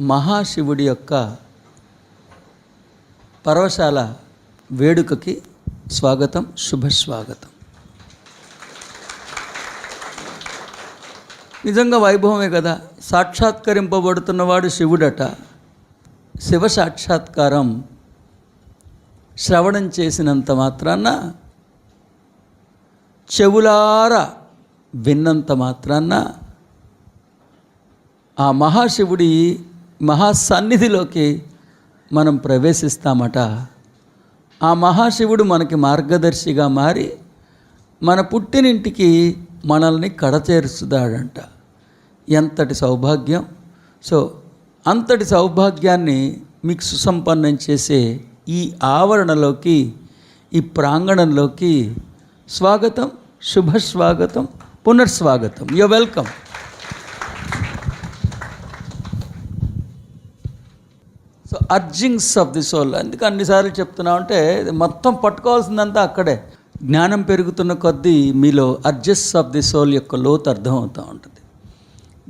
మహాశివుడి యొక్క పర్వశాల వేడుకకి స్వాగతం శుభస్వాగతం. నిజంగా వైభవమే కదా. సాక్షాత్కరింపబడుతున్నవాడు శివుడట. శివ సాక్షాత్కారం శ్రవణం చేసినంత మాత్రాన చెవులారా విన్నంత మాత్రాన ఆ మహాశివుడి మహాసన్నిధిలోకి మనం ప్రవేశిస్తామట. ఆ మహాశివుడు మనకి మార్గదర్శిగా మారి మన పుట్టినింటికి మనల్ని కడచేరుస్తాడంట. ఎంతటి సౌభాగ్యం? సో అంతటి సౌభాగ్యాన్ని మీకు సుసంపన్నం చేసే ఈ ఆవరణలోకి ఈ ప్రాంగణంలోకి స్వాగతం శుభస్వాగతం పునర్స్వాగతం you welcome so urgings of the soul ఎందుకు అన్నిసార్లు చెప్తున్నాం అంటే మొత్తం పట్టుకోవాల్సిందంతా అక్కడే. జ్ఞానం పెరుగుతున్న కొద్దీ మీలో అర్జెస్ ఆఫ్ ది సోల్ యొక్క లోతు అర్థం అవుతూ ఉంటుంది.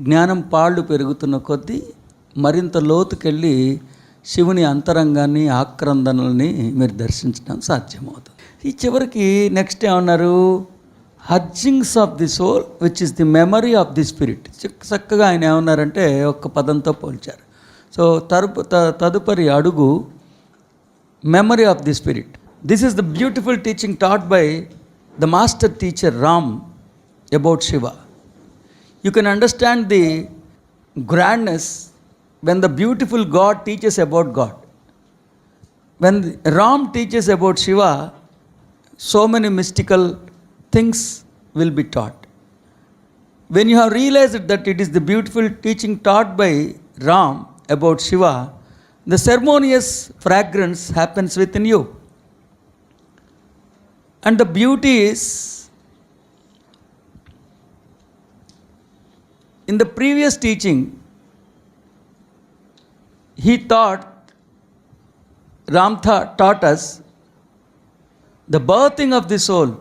జ్ఞానం పాళ్ళు పెరుగుతున్న కొద్దీ మరింత లోతుకెళ్ళి శివుని అంతరంగాన్ని ఆక్రందనల్ని మీరు దర్శించడం సాధ్యమవుతుంది. ఈ చివరికి నెక్స్ట్ ఏమన్నారు? Urgings of the soul which is the memory of the spirit చక్కగా ఆయన ఏమన్నారంటే ఒక్క పదంతో పోల్చారు. సో తరుపు త- తదుపరి అడుగు memory of the spirit this is the beautiful teaching taught by the master teacher Ram about Shiva you can understand the grandness when the beautiful God teaches about God. When Ram teaches about Shiva, so many mystical things will be taught. When you have realized that it is the beautiful teaching taught by Ram about Shiva, the ceremonious fragrance happens within you. And the beauty is In the previous teaching, he taught, Ram tha- taught us, the birthing of the soul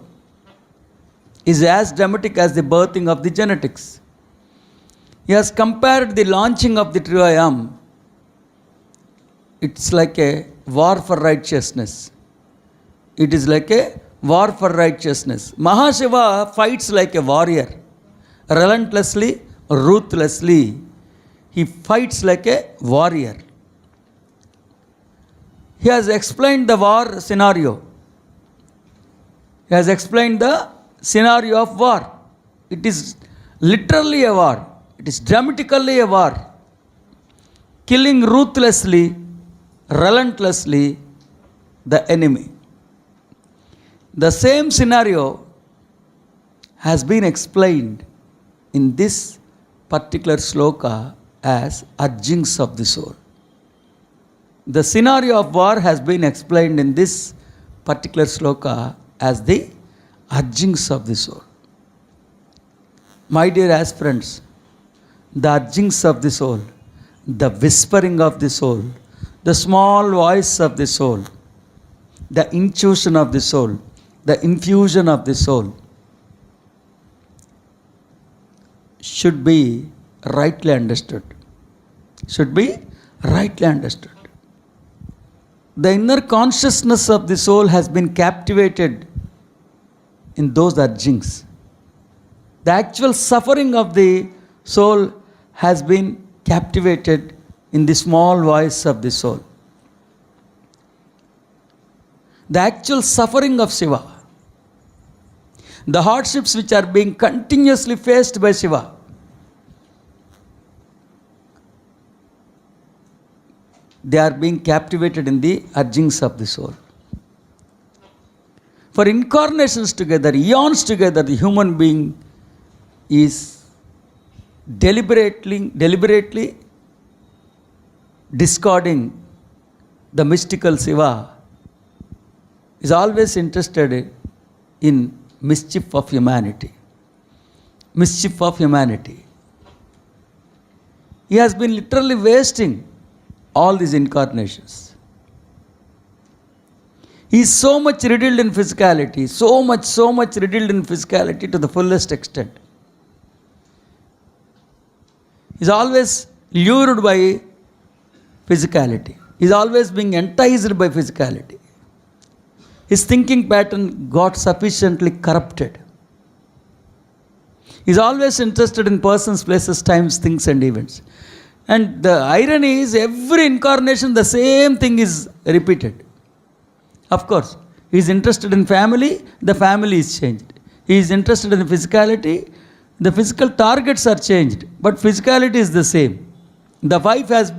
is as dramatic as the birthing of the genetics. He has compared the launching of the Trivayam. It's like a war for righteousness. It is like a war for righteousness. Mahashiva fights like a warrior, relentlessly, ruthlessly. He fights like a warrior. He has explained the war scenario. He has explained the scenario of war. It is literally a war, it is dramatically a war. Killing ruthlessly, relentlessly the enemy. The same scenario has been explained in this particular sloka as urgings of the soul. The scenario of war has been explained in this particular sloka as the urgings of the soul. My dear aspirants, the urgings of the soul, the whispering of the soul, the small voice of the soul, the intuition of the soul, the infusion of the soul should be rightly understood. Should be rightly understood. The inner consciousness of the soul has been captivated in those urgings. The actual suffering of the soul has been captivated in the small voice of the soul. The actual suffering of Shiva, the hardships which are being continuously faced by Shiva, they are being captivated in the urgings of the soul. For incarnations together, eons together, the human being is deliberately, deliberately discarding the mystical Shiva, is always interested in mischief of humanity. Mischief of humanity. He has been literally wasting all these incarnations. He is so much riddled in physicality, so much, so much riddled in physicality to the fullest extent. He is always lured by physicality. He's always being enticed by physicality. His thinking pattern got sufficiently corrupted. He's always interested in persons, places, times, things, and events. And the irony is, every incarnation, the same thing is repeated. Of course, he is interested in family, the family is changed. He is interested in physicality, the physical targets are changed, but physicality is the same. The wife has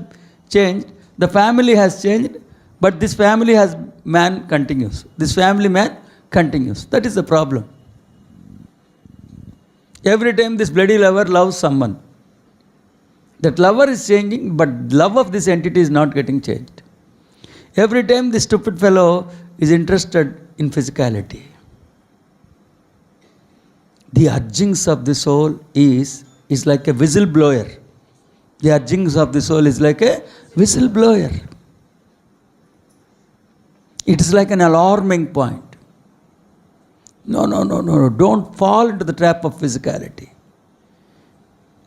changed, the family has changed, but this family has man continues. This family man continues. That is the problem. Every time this bloody lover loves someone. That lover is changing, but love of this entity is not getting changed. Every time this stupid fellow is interested in physicality. The urgings of the soul is, is like a whistleblower. The urgings of the soul is like a whistleblower. It is like an alarming point. No, no, no, no, no. Don't fall into the trap of physicality.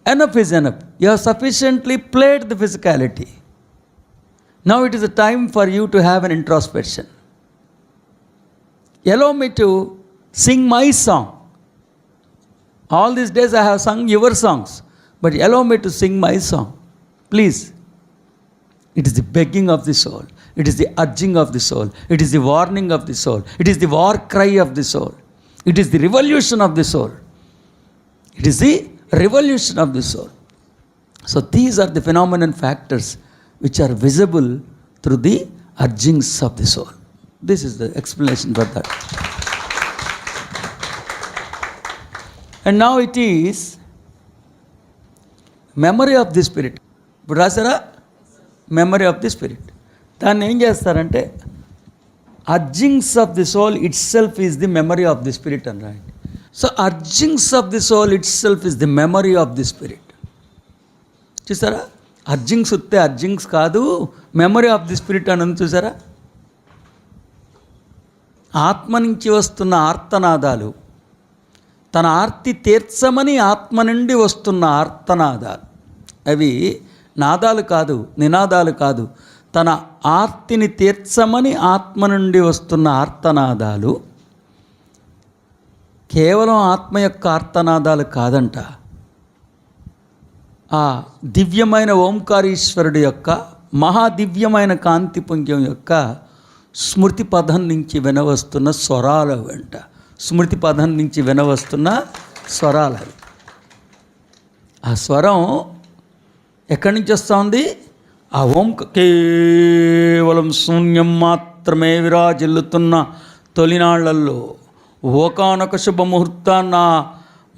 Enough is enough. You have sufficiently played the physicality. Now it is a time for you to have an introspection. Allow me to sing my song. All these days I have sung your songs, but allow me to sing my song. Please. It is the begging of the soul. It is the urging of the soul. It is the warning of the soul. It is the war cry of the soul. It is the revolution of the soul. It is the revolution of the soul. So these are the phenomenon factors which are visible through the urgings of the soul. This is the explanation for that. And now it is memory of the spirit ఇప్పుడు రాసారా memory of the spirit దాన్ని ఏం చేస్తారంటే urgings of the soul it self is the memory of the spirit అని రాయండి. So urgings of the soul it self is the memory of the spirit చూసారా? Urgings వస్తే అర్జింగ్స్ కాదు మెమరీ ఆఫ్ ది స్పిరిట్ అని ఉంది చూసారా? ఆత్మ నుంచి వస్తున్న ఆర్తనాదాలు తన ఆర్తి తీర్చమని ఆత్మ నుండి వస్తున్న ఆర్తనాదాలు. అవి నాదాలు కాదు నినాదాలు కాదు. తన ఆర్తిని తీర్చమని ఆత్మ నుండి వస్తున్న ఆర్తనాదాలు కేవలం ఆత్మ యొక్క ఆర్తనాదాలు కాదంట. ఆ దివ్యమైన ఓంకారీశ్వరుడు యొక్క మహాదివ్యమైన కాంతిపుంజం యొక్క స్మృతి పదం నుంచి వినవస్తున్న స్వరాలు వెంట స్మృతి పదం నుంచి వినవస్తున్న స్వరాలు. అవి ఆ స్వరం ఎక్కడి నుంచి వస్తుంది? ఆ ఓం కేవలం శూన్యం మాత్రమే విరాజిల్లుతున్న తొలినాళ్ళలో ఓకానొక శుభముహూర్తాన్న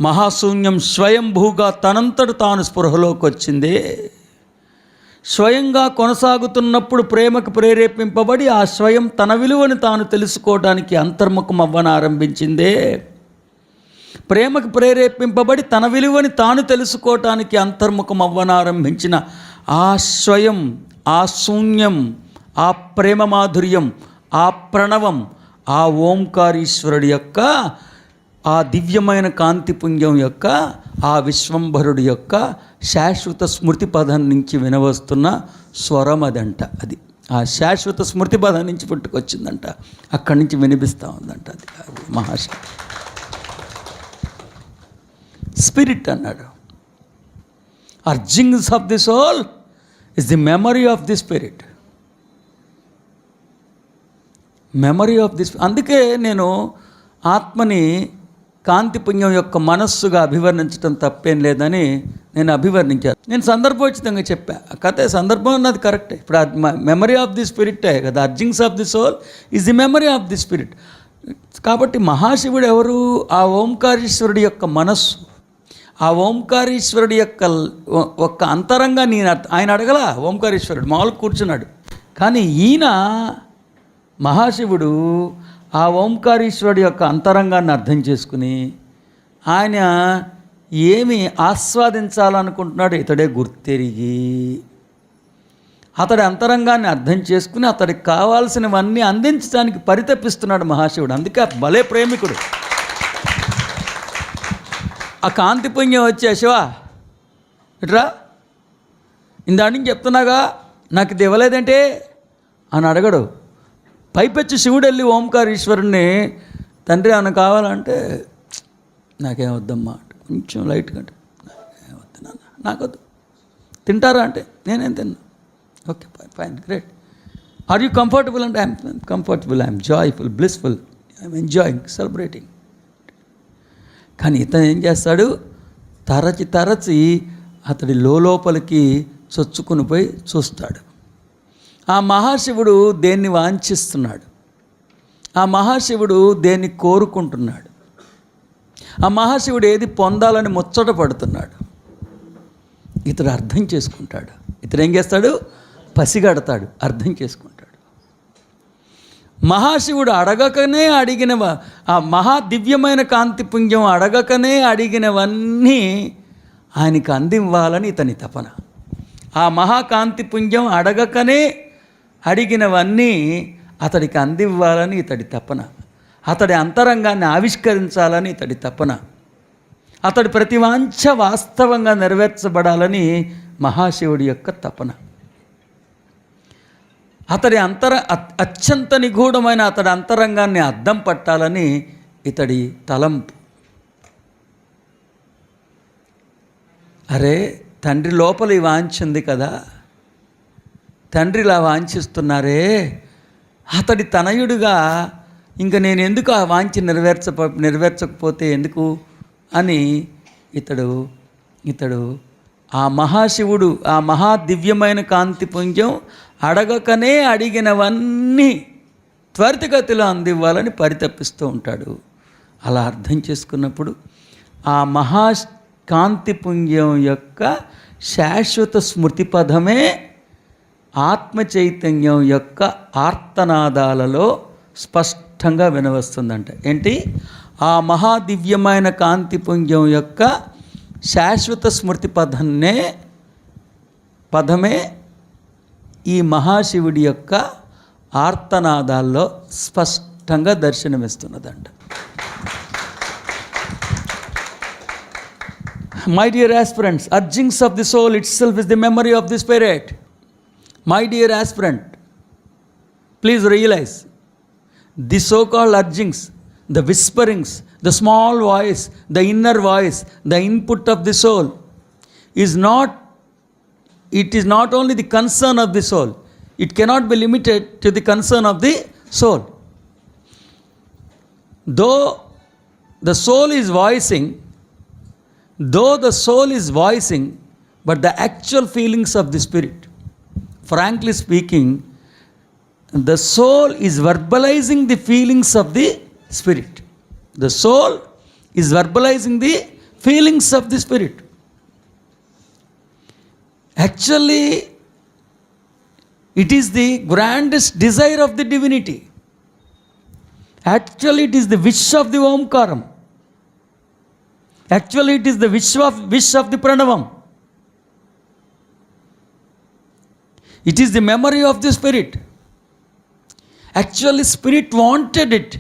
మహాశూన్యం స్వయంభూగా తనంతట తాను స్పృహలోకి వచ్చిందే స్వయంగా కొనసాగుతున్నప్పుడు ప్రేమకు ప్రేరేపింపబడి ఆ స్వయం తన విలువని తాను తెలుసుకోవడానికి అంతర్ముఖం అవ్వన ఆరంభించిందే. ప్రేమకు ప్రేరేపింపబడి తన విలువని తాను తెలుసుకోవటానికి అంతర్ముఖం అవ్వనారంభించిన ఆ స్వయం ఆ శూన్యం ఆ ప్రేమ మాధుర్యం ఆ ప్రణవం ఆ ఓంకారీశ్వరుడి యొక్క ఆ దివ్యమైన కాంతిపుంజం యొక్క ఆ విశ్వంభరుడు యొక్క శాశ్వత స్మృతి పదం నుంచి వినవస్తున్న స్వరం అదంట అది. ఆ శాశ్వత స్మృతి పదం నుంచి పుట్టుకొచ్చిందంట. అక్కడి నుంచి వినిపిస్తూ ఉందంట అది. అది మహాశక్తి స్పిరిట్ అన్నాడు urgings of the soul is the memory of the spirit memory of the అందుకే నేను ఆత్మని కాంతిపుణ్యం యొక్క మనస్సుగా అభివర్ణించడం తప్పేం లేదని నేను అభివర్ణించాను. నేను సందర్భోచితంగా చెప్పా. ఆ కథ సందర్భం అన్నది కరెక్టే. ఇప్పుడు మెమరీ ఆఫ్ ది స్పిరిటే కదా. Urgings of the soul is the memory of the spirit కాబట్టి మహాశివుడు ఎవరు? ఆ ఓంకారేశ్వరుడి యొక్క మనస్సు. ఆ ఓంకారేశ్వరుడి యొక్క ఒక్క అంతరంగా నేను ఆయన అడగల? ఓంకారేశ్వరుడు మామూలు కూర్చున్నాడు. కానీ ఈయన మహాశివుడు ఆ ఓంకారీశ్వరుడి యొక్క అంతరంగాన్ని అర్థం చేసుకుని ఆయన ఏమి ఆస్వాదించాలనుకుంటున్నాడు ఇతడే గుర్తెరిగి అతడి అంతరంగాన్ని అర్థం చేసుకుని అతడికి కావాల్సినవన్నీ అందించడానికి పరితపిస్తున్నాడు మహాశివుడు. అందుకే భలే ప్రేమికుడు. ఆ కాంతి పుణ్యం వచ్చే శివ ఇట్రా ఇందా నుంచి చెప్తున్నాగా నాకు ఇది ఇవ్వలేదంటే అని అడగడు. పైపెచ్చి శివుడు వెళ్ళి ఓంకారీశ్వరుణ్ణి తండ్రి ఆయన కావాలంటే నాకేం వద్దమ్మా అంట. కొంచెం లైట్గా అంటే వద్దు నాన్న నాకొద్దు. తింటారా? అంటే నేనేం తిన్నా. Okay fine fine great. Are you comfortable? అంటే I'm comfortable I'm joyful blissful I'm enjoying celebrating. కానీ ఇతను ఏం చేస్తాడు? తరచి తరచి అతడి లోపలికి చొచ్చుకుని పోయి చూస్తాడు. ఆ మహాశివుడు దేన్ని వాంఛిస్తున్నాడు? ఆ మహాశివుడు దేన్ని కోరుకుంటున్నాడు? ఆ మహాశివుడు ఏది పొందాలని ముచ్చట పడుతున్నాడు? ఇతడు అర్థం చేసుకుంటాడు. ఇతడు ఏం చేస్తాడు? పసిగడతాడు. అర్థం చేసుకుంటాడు. మహాశివుడు అడగకనే అడిగినవ ఆ మహా దివ్యమైన కాంతి పుంజం అడగకనే అడిగినవన్నీ ఆయనకి అందివ్వాలని ఇతని తపన. ఆ మహాకాంతి పుంజం అడగకనే అడిగినవన్నీ అతడికి అందివ్వాలని ఇతడి తపన. అతడి అంతరంగాన్ని ఆవిష్కరించాలని ఇతడి తపన. అతడి ప్రతి వాంఛ వాస్తవంగా నెరవేర్చబడాలని మహాశివుడి యొక్క తపన. అతడి అంతర అత్యంత నిగూఢమైన అతడి అంతరంగాన్ని అద్దం పట్టాలని ఇతడి తలంపు. అరే తండ్రి లోపల ఈ కదా? తండ్రి ఇలా వాంఛిస్తున్నారే? అతడి తనయుడుగా ఇంక నేను ఎందుకు ఆ వాంఛ నెరవేర్చ నెరవేర్చకపోతే ఎందుకు? అని ఇతడు ఇతడు ఆ మహాశివుడు ఆ మహా దివ్యమైన కాంతి పుంజం అడగకనే అడిగినవన్నీ త్వరితగతిలో అందివ్వాలని పరితపిస్తూ ఉంటాడు. అలా అర్థం చేసుకున్నప్పుడు ఆ మహా కాంతి పుంజం యొక్క శాశ్వత స్మృతి పదమే ఆత్మ చైతన్యం యొక్క ఆర్తనాదాలలో స్పష్టంగా వినవస్తుందంట. ఏంటి? ఆ మహాదివ్యమైన కాంతిపుంజం యొక్క శాశ్వత స్మృతి పదన్నే పదమే ఈ మహాశివుడి యొక్క ఆర్తనాదాల్లో స్పష్టంగా దర్శనమిస్తున్నదంట. My dear aspirants urgings of the soul it self is the memory of the spirit My dear aspirant, please realize the so called urgings, the whisperings, the small voice, the inner voice, the input of the soul is not, it is not only the concern of the soul, it cannot be limited to the concern of the soul. Though the soul is voicing, though the soul is voicing, but the actual feelings of the spirit. Frankly speaking, the soul is verbalizing the feelings of the spirit. The soul is verbalizing the feelings of the spirit. Actually, it is the grandest desire of the divinity. Actually, it is the wish of the Omkaram. Actually, it is the wish of, wish of the Pranavam. It is the memory of the Spirit. Actually, Spirit wanted it.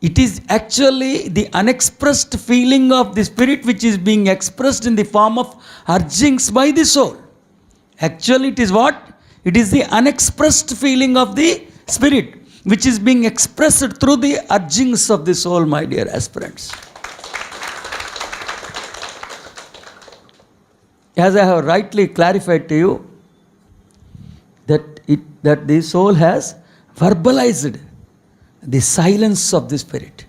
It is actually the unexpressed feeling of the Spirit which is being expressed in the form of urgings by the soul. Actually, it is what? It is the unexpressed feeling of the Spirit which is being expressed through the urgings of the soul, my dear aspirants. As I have rightly clarified to you, that it that the soul has verbalized the silence of the spirit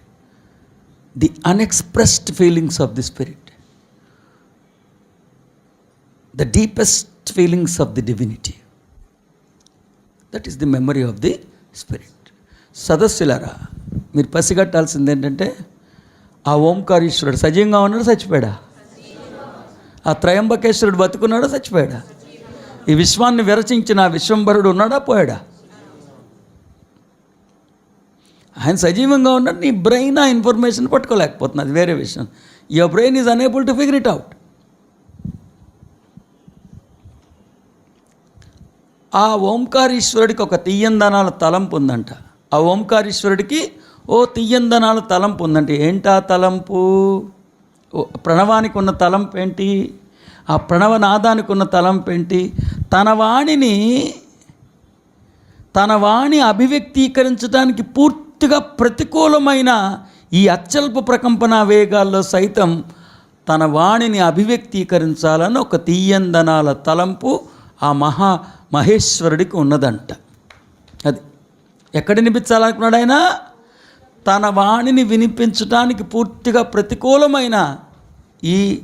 the unexpressed feelings of the spirit the deepest feelings of the divinity that is the memory of the spirit సదస్సులరా మీరు పసిగట్టాల్సింది ఏంటంటే ఆ ఓంకారేశ్వరుడు సజీవంగా ఉన్నాడు చచ్చిపోయాడా? ఆ త్రయంబకేశ్వరుడు బతుకున్నాడు చచ్చిపోయాడా? ఈ విశ్వాన్ని విరచించిన విశ్వంభరుడు ఉన్నాడా? పోయాడా? ఆయన సజీవంగా ఉన్నాడు. నీ బ్రెయిన్ ఆ ఇన్ఫర్మేషన్ పట్టుకోలేకపోతుంది అది వేరే విషయం. Your brain is unable to figure it out ఆ ఓంకారీశ్వరుడికి ఒక తీయందనాల తలంపు ఉందంట. ఆ ఓంకారీశ్వరుడికి ఓ తీయందనాల తలంపు ఉందంట. ఏంటా తలంపు? ఓ ప్రణవానికి ఉన్న తలంపు ఏంటి? ఆ ప్రణవనాదానికి ఉన్న తలంపు ఏంటి? తన వాణిని తన వాణి అభివ్యక్తీకరించడానికి పూర్తిగా ప్రతికూలమైన ఈ అత్యల్ప ప్రకంపన వేగాల్లో సైతం తన వాణిని అభివ్యక్తీకరించాలని ఒక తీయందనాల తలంపు ఆ మహా మహేశ్వరుడికి ఉన్నదంట. అది ఎక్కడ వినిపించాలనుకున్నాడు ఆయన తన వాణిని వినిపించడానికి పూర్తిగా ప్రతికూలమైన ఈ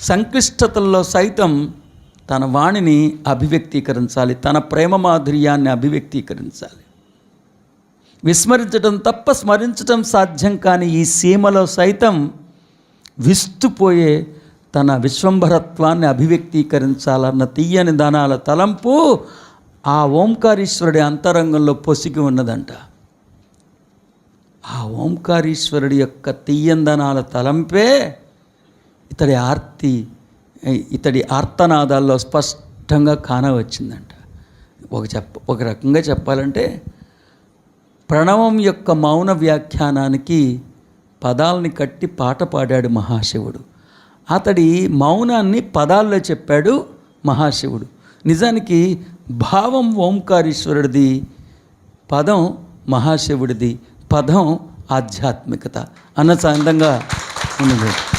సంక్లిష్టతల్లో సైతం తన వాణిని అభివ్యక్తీకరించాలి తన ప్రేమ మాధుర్యాన్ని అభివ్యక్తీకరించాలి. విస్మరించడం తప్ప స్మరించడం సాధ్యం కాని ఈ సీమలో సైతం విస్తుపోయే తన విశ్వంభరత్వాన్ని అభివ్యక్తీకరించాలన్న తీయని దానాల తలంపు ఆ ఓంకారీశ్వరుడి అంతరంగంలో పొసిగి ఉన్నదంట. ఆ ఓంకారీశ్వరుడి యొక్క తీయందనాల తలంపే ఇతడి ఆర్తి ఇతడి ఆర్తనాదాల్లో స్పష్టంగా కానవచ్చిందంట ఒక చెప్ప ఒక రకంగా చెప్పాలంటే ప్రణవం యొక్క మౌన వ్యాఖ్యానానికి పదాలని కట్టి పాట పాడాడు మహాశివుడు. అతడి మౌనాన్ని పదాల్లో చెప్పాడు మహాశివుడు. నిజానికి భావం ఓంకారేశ్వరుడిది పదం మహాశివుడిది పదం ఆధ్యాత్మికత అన్న సాంతంగా ఉన్నది.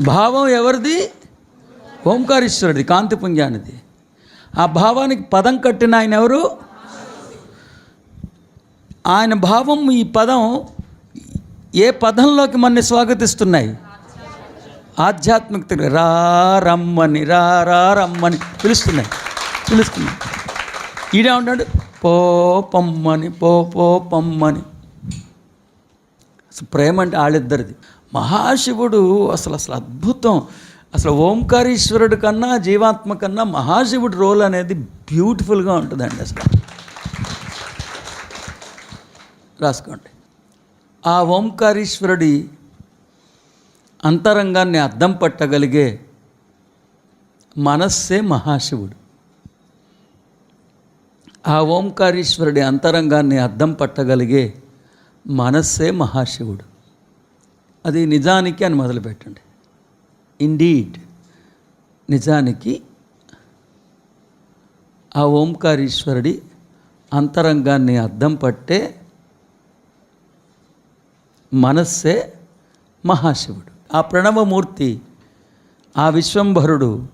భావం ఎవరిది? ఓంకారీశ్వరుడిది కాంతిపుంజానిది ఆ భావానికి పదం కట్టిన ఆయన ఎవరు? ఆయన భావం ఈ పదం ఏ పదంలోకి మనని స్వాగతిస్తున్నాయి? ఆధ్యాత్మికత రా రమ్మని రా రా రమ్మని పిలుస్తున్నాయి. పిలుస్తున్నాయి. ఈడే ఉంటాడు పో పమ్మని పో పో పమ్మని. ప్రేమ అంటే వాళ్ళిద్దరిది మహాశివుడు అసలు అసలు అద్భుతం. అసలు ఓంకారీశ్వరుడు కన్నా జీవాత్మ కన్నా మహాశివుడి రోల్ అనేది బ్యూటిఫుల్గా ఉంటుందండి అసలు. రాసుకోండి. ఆ ఓంకారీశ్వరుడి అంతరంగాన్ని అద్దం పట్టగలిగే మనస్సే మహాశివుడు. ఆ ఓంకారీశ్వరుడి అంతరంగాన్ని అద్దం పట్టగలిగే మనస్సే మహాశివుడు. అది నిజానికి అని మొదలుపెట్టండి. ఇండీడ్ నిజానికి ఆ ఓంకారీశ్వరుడి అంతరంగాన్ని అద్దం పట్టే మనస్సే మహాశివుడు. ఆ ప్రణవమూర్తి ఆ విశ్వంభరుడు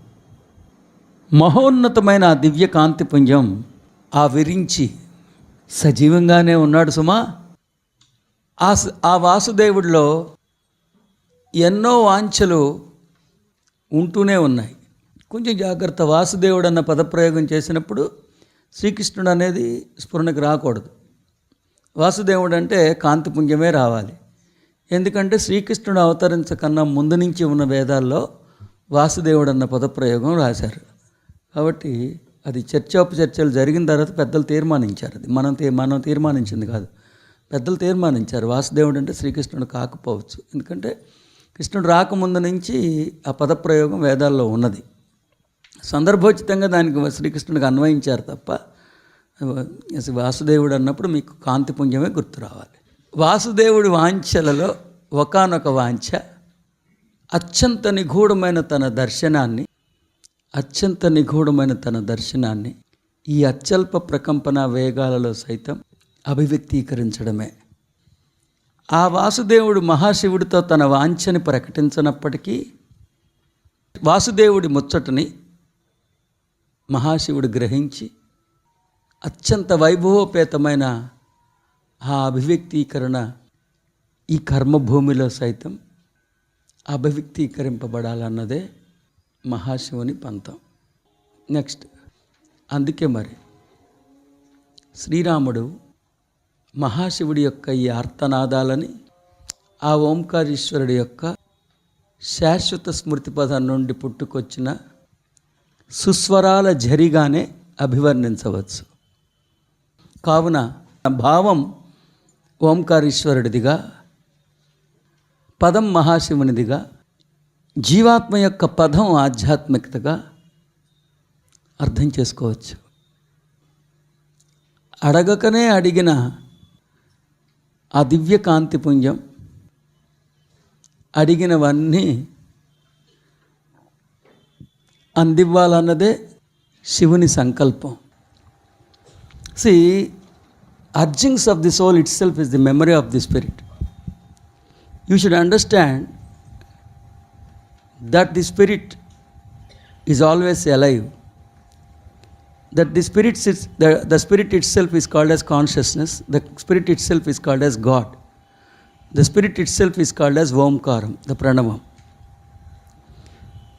మహోన్నతమైన ఆ దివ్య కాంతిపుంజం ఆ విరించి సజీవంగానే ఉన్నాడు సుమా. ఆ ఆ వాసుదేవుడిలో ఎన్నో వాంఛలు ఉంటూనే ఉన్నాయి. కొంచెం జాగ్రత్త వాసుదేవుడు అన్న పదప్రయోగం చేసినప్పుడు శ్రీకృష్ణుడు అనేది స్ఫురణకు రాకూడదు. వాసుదేవుడు అంటే కాంతిపుంజమే రావాలి. ఎందుకంటే శ్రీకృష్ణుడు అవతరించకన్నా ముందు నుంచి ఉన్న వేదాల్లో వాసుదేవుడు అన్న పదప్రయోగం రాశారు. కాబట్టి అది చర్చోపచర్చలు జరిగిన తర్వాత పెద్దలు తీర్మానించారు. అది మనం మనం తీర్మానించింది కాదు. పెద్దలు తీర్మానించారు. వాసుదేవుడు అంటే శ్రీకృష్ణుడు కాకపోవచ్చు. ఎందుకంటే కృష్ణుడు రాకముందు నుంచి ఆ పదప్రయోగం వేదాల్లో ఉన్నది. సందర్భోచితంగా దానికి శ్రీకృష్ణుడికి అన్వయించారు తప్ప వాసుదేవుడు అన్నప్పుడు మీకు కాంతిపుంజమే గుర్తు రావాలి. వాసుదేవుడి వాంఛలలో ఒకానొక వాంఛ అత్యంత నిగూఢమైన తన దర్శనాన్ని అత్యంత నిగూఢమైన తన దర్శనాన్ని ఈ అత్యల్ప ప్రకంపన వేగాలలో సైతం అభివ్యక్తీకరించడమే. ఆ వాసుదేవుడు మహాశివుడితో తన వాంఛని ప్రకటించినప్పటికీ వాసుదేవుడి ముచ్చటని మహాశివుడు గ్రహించి అత్యంత వైభవోపేతమైన ఆ అభివ్యక్తీకరణ ఈ కర్మభూమిలో సైతం అభివ్యక్తీకరింపబడాలన్నదే మహాశివుని పంతం. నెక్స్ట్ అందుకే మరి శ్రీరాముడు మహాశివుడి యొక్క ఈ ఆర్తనాదాలని ఆ ఓంకారీశ్వరుడి యొక్క శాశ్వత స్మృతి పదం నుండి పుట్టుకొచ్చిన సుస్వరాల జరిగానే అభివర్ణించవచ్చు. కావున భావం ఓంకారీశ్వరుడిదిగా పదం మహాశివునిదిగా జీవాత్మ యొక్క పదం ఆధ్యాత్మికతగా అర్థం చేసుకోవచ్చు. అడగకనే అడిగిన ఆ దివ్య కాంతిపుంజం అడిగినవన్నీ అందివ్వాలన్నదే శివుని సంకల్పం. See urgings of the soul it self is the memory of the spirit you should understand that the spirit is always alive that the spirit sits, the, the spirit itself is called as consciousness the spirit itself is called as god. The spirit itself is called as omkaram the pranavam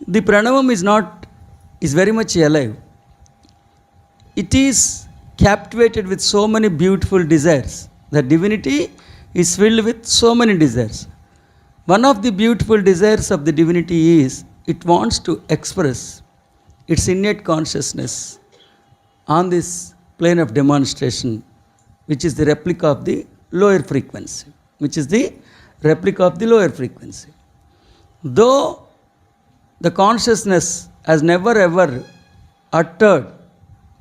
the pranavam is not is very much alive. It is captivated with so many beautiful desires. The divinity is filled with so many desires. One of the beautiful desires of the divinity is it wants to express its innate consciousness on this plane of demonstration, which is the replica of the lower frequency, which is the replica of the lower frequency. Though the consciousness has never ever uttered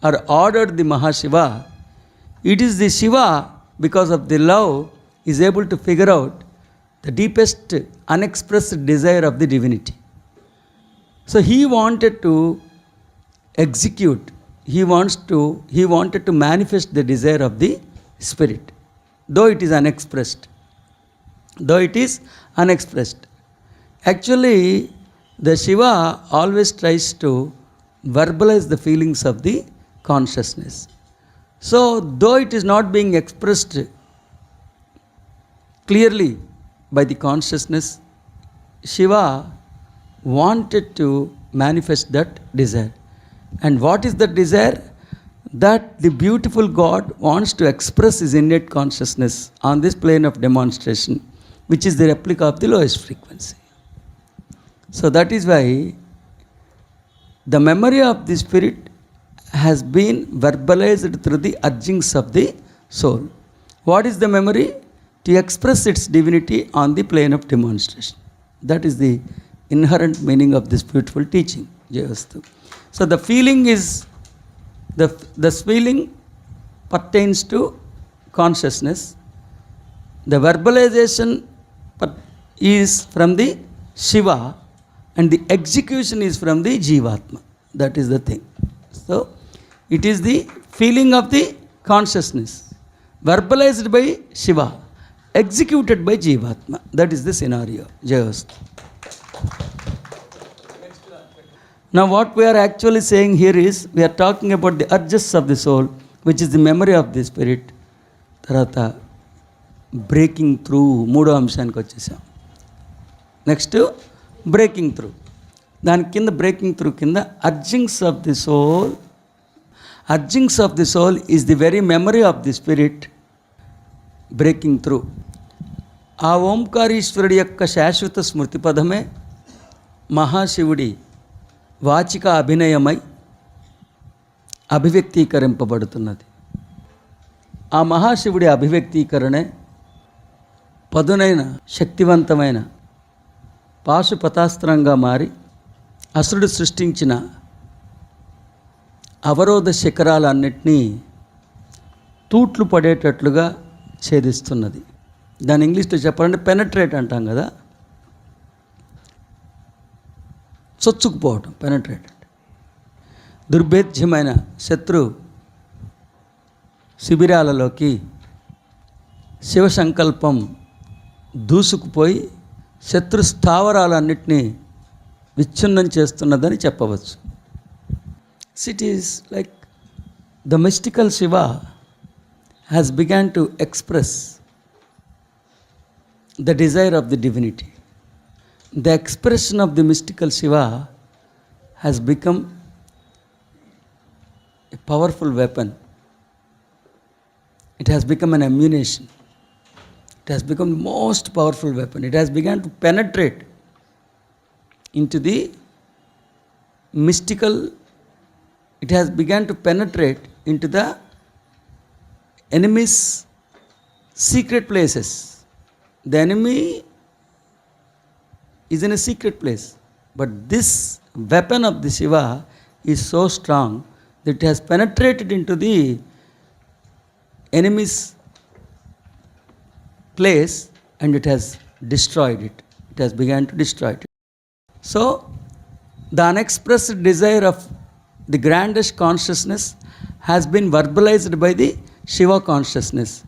or ordered the Mahashiva, it is the Shiva, because of the love, is able to figure out the deepest unexpressed desire of the divinity. So he wanted to execute, he wants to, he wanted to manifest the desire of the spirit, though it is unexpressed. Though it is unexpressed. Actually, the Shiva always tries to verbalize the feelings of the consciousness. So, though it is not being expressed clearly by the consciousness, Shiva wanted to manifest that desire. And what is the desire? That the beautiful God wants to express his innate consciousness on this plane of demonstration, which is the replica of the lowest frequency. So that is why the memory of the spirit has been verbalized through the urgings of the soul. What is the memory? To express its divinity on the plane of demonstration. That is the inherent meaning of this beautiful teaching. Jayastu. So the feeling is the the feeling pertains to consciousness. The verbalization is from the Shiva and the execution is from the Jivatma. That is the thing. So, it is the feeling of the consciousness, verbalized by Shiva, executed by Jivatma. That is the scenario. Jayastu. Now, what we are actually saying here is we are talking about the urges of the soul, which is the memory of the spirit. తర్వాత breaking through మూడో అంశానికి వచ్చేసాం next breaking through దాని కింద breaking through కింద urgings of the soul urgings of the soul is the very memory of the spirit breaking through ఆ ఓంకారీశ్వరుడి యొక్క శాశ్వత స్మృతి పదమే మహాశివుడి వాచిక అభినయమై అభివ్యక్తీకరింపబడుతున్నది. ఆ మహాశివుడి అభివ్యక్తీకరణే పదునైన శక్తివంతమైన పాశుపతాస్త్రంగా మారి అసురుడు సృష్టించిన అవరోధ శిఖరాలన్నింటినీ తూట్లు పడేటట్లుగా ఛేదిస్తున్నది. దాని ఇంగ్లీష్లో చెప్పాలంటే పెనట్రేట్ అంటాం కదా. చొచ్చుకుపోవటం పెనట్రేట్ దుర్భేద్యమైన శత్రు శిబిరాలలోకి శివ సంకల్పం దూసుకుపోయి శత్రు స్థావరాలన్నింటినీ విచ్ఛిన్నం చేస్తున్నదని చెప్పవచ్చు. It is like the mystical Shiva has begun to express the desire of the divinity The expression of the mystical Shiva has become a powerful weapon. It has become an ammunition. It has become the most powerful weapon. It has begun to penetrate into the mystical, it has begun to penetrate into the enemy's secret places. The enemy is in a secret place. But this weapon of the Shiva is so strong that it has penetrated into the enemy's place and it has destroyed it. It has begun to destroy it. So, the unexpressed desire of the grandest consciousness has been verbalized by the Shiva consciousness.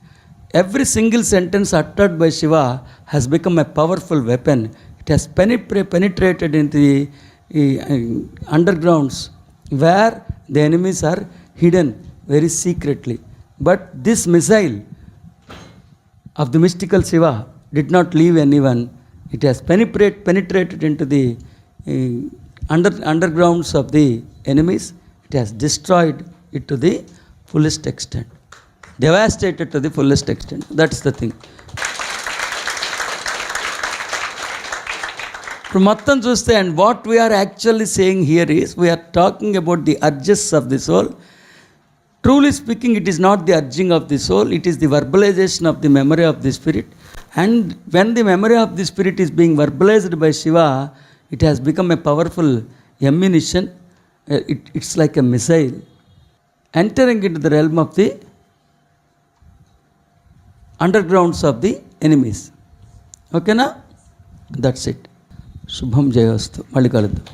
Every single sentence uttered by Shiva has become a powerful weapon. It has penetrated into the uh, undergrounds where the enemies are hidden very secretly. But this missile of the mystical Shiva did not leave anyone. It has penetrate, penetrated into the uh, under, undergrounds of the enemies. It has destroyed it to the fullest extent, devastated to the fullest extent. That's the thing. ఇప్పుడు మొత్తం చూస్తే and what we're actually saying here is we're talking about the urges of the soul truly speaking it is not the urging of the soul it is the verbalization of the memory of the spirit and when the memory of the spirit is being verbalized by Shiva it has become a powerful ammunition it it's like a missile entering in to the realm of the under grounds of the enemies ఓకేనా that's it శుభం జయవస్తు మళ్ళీ కలుద్దాం.